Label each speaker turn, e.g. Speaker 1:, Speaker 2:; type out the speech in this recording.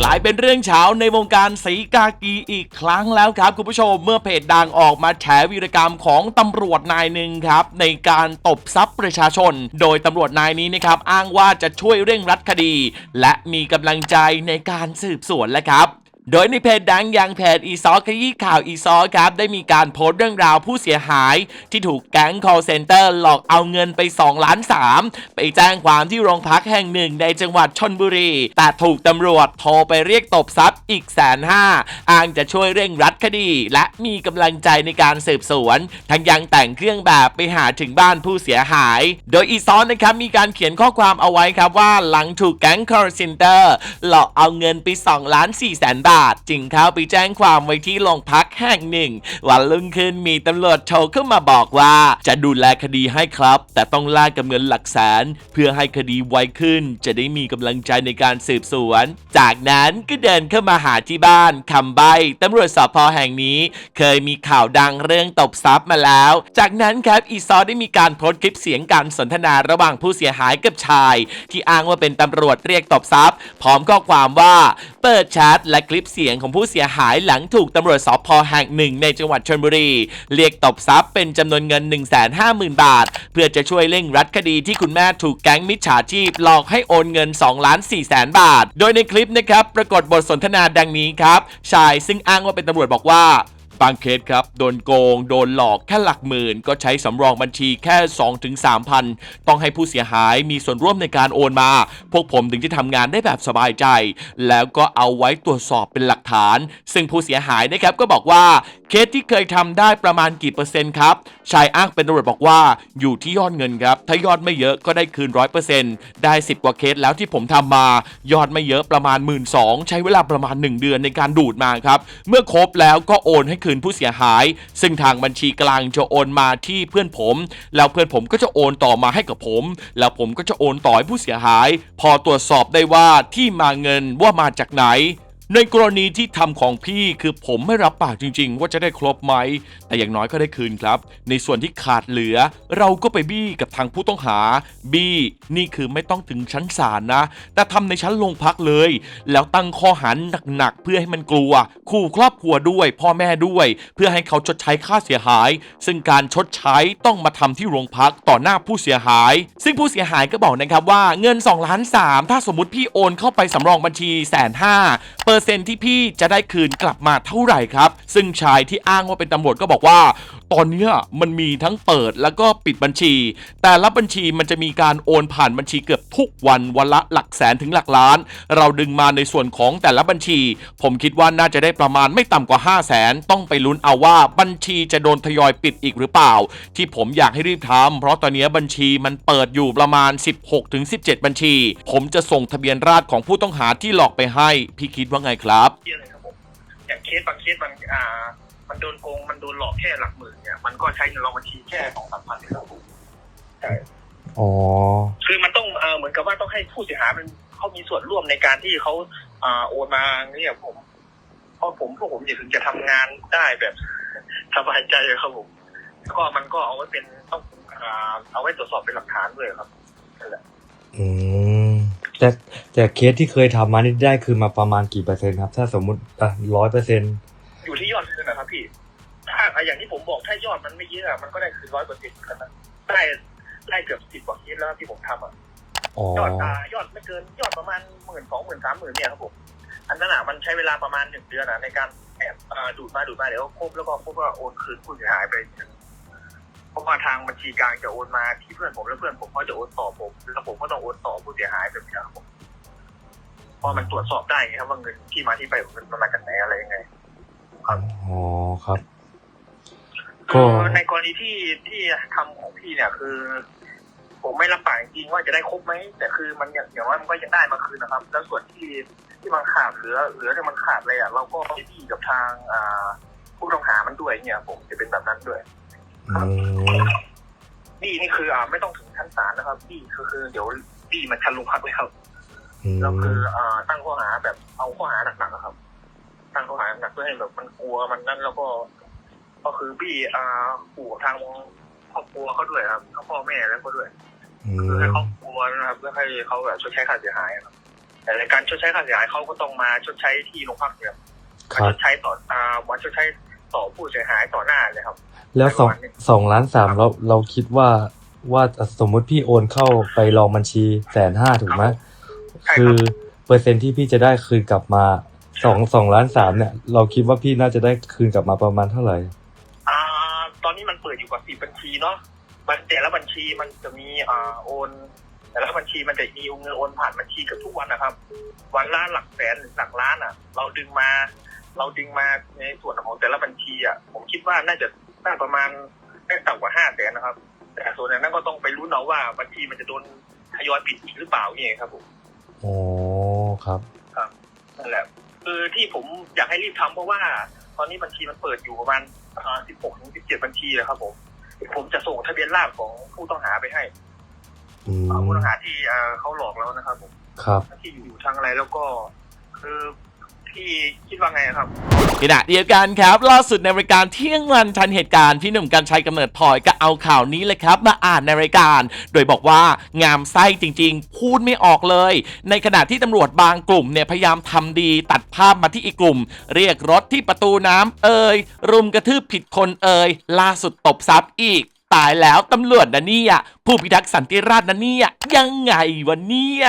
Speaker 1: กลายเป็นเรื่องเช้าในวงการสีกากีอีกครั้งแล้วครับ คุณผู้ชมเมื่อเพจดังออกมาแฉวีรกรรมของตำรวจนายหนึ่งครับ ในการตบทรัพย์ประชาชน โดยตำรวจนายนี้นะครับอ้างว่าจะช่วยเร่งรัดคดี และมีกำลังใจในการสืบสวนแล้วครับ โดยในเพจดังอย่างเพจอีซอขยี้ข่าวอีซอครับ ได้มีการโพสต์เรื่องราวผู้เสียหายที่ถูกแก๊ง call center หลอกเอาเงินไป 2 ล้าน 3 ไปแจ้งความที่โรงพักแห่งหนึ่งในจังหวัดชนบุรี แต่ถูกตำรวจโทรไปเรียกตบทรัพย์อีกแสนห้าอ้างจะช่วยเร่งรัดคดี และมีกำลังใจในการสืบสวน ทั้งยังแต่งเครื่องแบบไปหาถึงบ้านผู้เสียหาย โดยอีซอนะครับมีการเขียนข้อความเอาไว้ครับว่าหลังถูกแก๊ง call center หลอกเอาเงินไป 2 ล้าน4แสนบาทจึงเข้าไปแจ้งความไว้ที่โรงพักแห่งหนึ่ง วันรุ่งขึ้นมีตำรวจโทรเข้ามาบอกว่า จะดูแลคดีให้ครับ แต่ต้องแลกกับเงินหลักแสน เพื่อให้คดีไวขึ้น จะได้มีกำลังใจในการสืบสวน จากนั้นก็เดินเข้ามาหาที่บ้านคำใบ้ตำรวจสพแห่งนี้ เคยมีข่าวดังเรื่องตบทรัพย์มาแล้ว จากนั้นครับอีซอได้มีการโพสต์คลิปเสียงการสนทนาระหว่างผู้เสียหายกับชาย ที่อ้างว่าเป็นตำรวจเรียกตบทรัพย์พร้อมข้อความว่า เปิดแชทและคลิปเสียงของผู้เสียหายหลังถูกตำรวจสพแห่งหนึ่งในจังหวัดชลบุรี เรียกตบทรัพย์เป็นจำนวนเงิน 150,000 บาท เพื่อจะช่วยเร่งรัดคดีที่คุณแม่ถูกแก๊งมิจฉาชีพหลอกให้โอนเงิน2ล้าน4แสนบาท โดยในคลิปนะครับปรากฏบทสนทนาดังนี้ครับชายซึ่งอ้างว่าเป็นตำรวจบอกว่า บางเคสครับ โดนโกง โดนหลอกแค่หลักหมื่น ก็ใช้สำรองบัญชีแค่ 2-3ถึงพันต้องให้ผู้เสียหายมีส่วนร่วมในการโอนมา พวกผมถึงจะทำงานได้แบบสบายใจ แล้วก็เอาไว้ตรวจสอบเป็นหลักฐาน ซึ่งผู้เสียหายนะครับก็บอกว่าเคสที่เคยทำได้ประมาณกี่เปอร์เซ็นต์ครับชายอ้างเป็นตำรวจบอกว่าอยู่ที่ยอดเงินครับ ถ้ายอดไม่เยอะก็ได้คืนร้อยเปอร์เซ็นต์ได้ 10 กว่าเคสแล้วที่ผมทำมา ยอดไม่เยอะประมาณ 1 2ื่นใช้เวลาประมาณ 1 เดือนในการดูดมาครับเมื่อครบแล้วก็โอนให้คืนนผู้เสียหาย ซึ่งทางบัญชีกลางจะโอนมาที่เพื่อนผม แล้วเพื่อนผมก็จะโอนต่อมาให้กับผม แล้วผมก็จะโอนต่อให้ผู้เสียหาย พอตรวจสอบได้ว่าที่มาเงินว่ามาจากไหน ในกรณีที่ทำของพี่คือผมไม่รับปากจริง ๆ ว่าจะได้ครบไหม แต่อย่างน้อยก็ได้คืนครับ ในส่วนที่ขาดเหลือ เราก็ไปบี้กับทางผู้ต้องหา บี้นี่คือไม่ต้องถึงชั้นศาลนะ แต่ทำในชั้นโรงพักเลย แล้วตั้งข้อหาหนักๆเพื่อให้มันกลัว ขู่ครอบครัวด้วย พ่อแม่ด้วย เพื่อให้เขาชดใช้ค่าเสียหาย ซึ่งการชดใช้ต้องมาทำที่โรงพักต่อหน้าผู้เสียหาย ซึ่งผู้เสียหายก็บอกนะครับว่าเงิน2ล้าน3ถ้าสมมติพี่โอนเข้าไปสำรองบัญชีแสนห้าเปอร์เซ็นต์ที่พี่จะได้คืนกลับมาเท่าไหร่ครับ ซึ่งชายที่อ้างว่าเป็นตำรวจก็บอกว่า ตอนเนี้ยมันมีทั้งเปิดแล้วก็ปิดบัญชี แต่ละบัญชีมันจะมีการโอนผ่านบัญชีเกือบทุกวันวันละหลักแสนถึงหลักล้าน เราดึงมาในส่วนของแต่ละบัญชี ผมคิดว่าน่าจะได้ประมาณไม่ต่ำกว่า 5 0 0แสนต้องไปลุ้นเอาว่าบัญชีจะโดนทยอยปิดอีกหรือเปล่า ที่ผมอยากให้รีบทำเพราะตอนนี้บัญชีมันเปิดอยู่ประมาณ 16ถึง17 บัญชี ผมจะส่งทะเบียนราษฎรของผู้ต้องหาที่หลอกไปให้พี่คิดว่าไงครับ
Speaker 2: เยอะเลยครับผมอย่างเคสบางเคสมันอ่า มันโดนโกงมันโดนหลอกแค่หลักหมื่นเนี่ยมันก็ใช้เงินรางบัญชีแค่สองสามพันเองครับผมใช่
Speaker 3: อ๋อ
Speaker 2: คือมันต้องเอ่อเหมือนกับว่าต้องให้ผู้เสียหายมันเขามีส่วนร่วมในการที่เขาอ่าโอนมาเนี่ยผมเพราะผมพวกผมจะถึงจะทำงานได้แบบสบายใจครับผมก็มันก็เอาไว้เป็นต้องอ่าเอาไว้ตรวจสอบเป็นหลักฐานด้วยครับนั่นแหละ
Speaker 3: อืม แต่แต่เคสที่เคยทำมานี่ได้คือมาประมาณกี่เปอร์เซ็นต์ครับ ถ้าสมมุติอะร้อยเปอร์เซ็นต์
Speaker 2: อยู่ที่ยอดคืนนะครับพี่ถ้าอะอย่างที่ผมบอกถ้ายอดมันไม่เยอะอะมันก็ได้คืนร้อยเปอร์เซ็นต์กันนะได้ได้เกือบสิบกว่าเคสแล้วที่ผมทำอะ
Speaker 3: อ๋อย
Speaker 2: อดอ่ายอดไม่เกินยอดประมาณหมื่นสองหมื่นสามหมื่นเนี่ยครับผมอันนั้นอะมันใช้เวลาประมาณหนึ่งเดือนอะในการแอบอ่าดูดมาดูดมาเดี๋ยวครบแล้วก็พบว่าโอนคืนผู้เสียหายไปเพราะว่าทางบัญชีกลางจะโอนมาที่เพื่อนผมแล้วเพื่อนผมก็จะโอนต่อผมแล้วผมก็ต้องโอ นต่อผู้เสียหายแบบนี้ครับผมเพราะมันตรวจสอบได้ไงครับว่าเงินที่มาที่ไปของเงินมันมาจากไหนอะไรยังไง
Speaker 3: อ๋อครับ ก็
Speaker 2: คือในกรณีที่ที่ทำของพี่เนี่ยคือ ผมไม่รับปากจริงๆว่าจะได้ครบไหมแต่คือมันอย่างอย่างว่ามันก็ยังได้มาคืนนะครับ แล้วส่วนที่ที่มันขาดเหลือเหลือที่มันขาดเลยอะเราก็ไปที่กับทางอ่าผู้ต้องหามันด้วยเนี่ยผมจะเป็นแบบนั้นด้วย
Speaker 3: อืม
Speaker 2: ดีนี่คืออ่าไม่ต้องถึงชั้นศาลนะครับดีคือคือเดี๋ยว ดีมันชั้นลงพักเลยครับ
Speaker 3: อืม
Speaker 2: แล้วคืออ่าตั้งข้อหาแบบเอาข้อหาหนักๆอะครับ ตั้งข้อหาหนักเพื่อให้แบบมันกลัวมันนั่นแล้วก็ ก็คือบี้อ่าขู่ทางครอบครัวเขาด้วยครับทั้งพ่อแม่แล้วก็ด้วย
Speaker 3: อื
Speaker 2: คือให้
Speaker 3: ม
Speaker 2: เขากลัวนะครับเพื่อให้เขาแบบชดใช้ค่าเสียหายครับ แต่ในการชดใช้ค่าเสียหายเขาก็ต้องมาชดใช้ที่โรงพักเนี่ย
Speaker 3: ค
Speaker 2: มา
Speaker 3: รั
Speaker 2: ช
Speaker 3: บ
Speaker 2: ดใช้ต่ออ่ามาชดใช้ต่อผู้เสียหายต่อหน้าเลยครับ
Speaker 3: แล้วสอง
Speaker 2: ประมาณนี้
Speaker 3: สองล้านสามเราเราคิดว่า ว่าสมมุติพี่โอนเข้าไปลองบัญชีแสนห้าถูกไหม
Speaker 2: ใช่ครับ
Speaker 3: คือเปอร์เซ็นต์ที่พี่จะได้คืนกลับมาสองสองล้านสามเนี่ย เราคิดว่าพี่น่าจะได้คืนกลับมาประมาณเท่าไหร่
Speaker 2: อ่าตอนนี้มันเปิดอยู่กว่าสิบบัญชีเนาะมันแต่ละบัญชีมันจะมีอ่าโอน แต่ละบัญชีมันจะมีเงินโอนผ่านบัญชีเกับทุกวันนะครับ วันละหลักแสนหรือหลักล้านอะ เราดึงมา เราดึงมาในส่วนของแต่ละบัญชีอะผมคิดว่าน่าจะได้ประมาณไม่ต่ำกว่าห้าแสนนะครับ แต่ส่วนนั้นก็ต้องไปรู้นเอาว่าบัญชีมันจะโดนทยอยปิดอีกหรือเปล่าเนี่ยครับผม
Speaker 3: โอ้ครับ
Speaker 2: นั่นแหละคือที่ผมอยากให้รีบทำเพราะว่า ตอนนี้บัญชีมันเปิดอยู่ประมาณสิบหกถึงสิบเจ็ดบัญชีเลยครับผมผมจะส่งทะเบียนราษฎรของผู้ต้องหาไปให้
Speaker 3: อื
Speaker 2: อ่าผู้
Speaker 3: ม
Speaker 2: ต้องหาที่อ่าเขาหลอกแล้วนะครับผม
Speaker 3: ครับ
Speaker 2: ที่อยู่ทางอะไรแล้วก็คือพี่คิดว่าไงครับ
Speaker 1: ขณะเดียวกันครับล่าสุดในรายการเที่ยงวันทันเหตุการณ์พี่หนุ่มกัญชัยกำเนิดพลอยก็เอาข่าวนี้เลยครับมาอ่านในรายการ โดยบอกว่างามไส้จริง ๆ พูดไม่ออกเลย ในขณะที่ตำรวจบางกลุ่มเนี่ยพยายามทำดีตัดภาพมาที่อีกกลุ่ม เรียกรถที่ประตูน้ำเอ่ยรุมกระทืบผิดคนเอ่ยล่าสุดตบซับอีกตายแล้วตำรวจนะเนี่ยผู้พิทักษ์สันติราษฎร์นะเนี่ยยังไงวะเนี่ย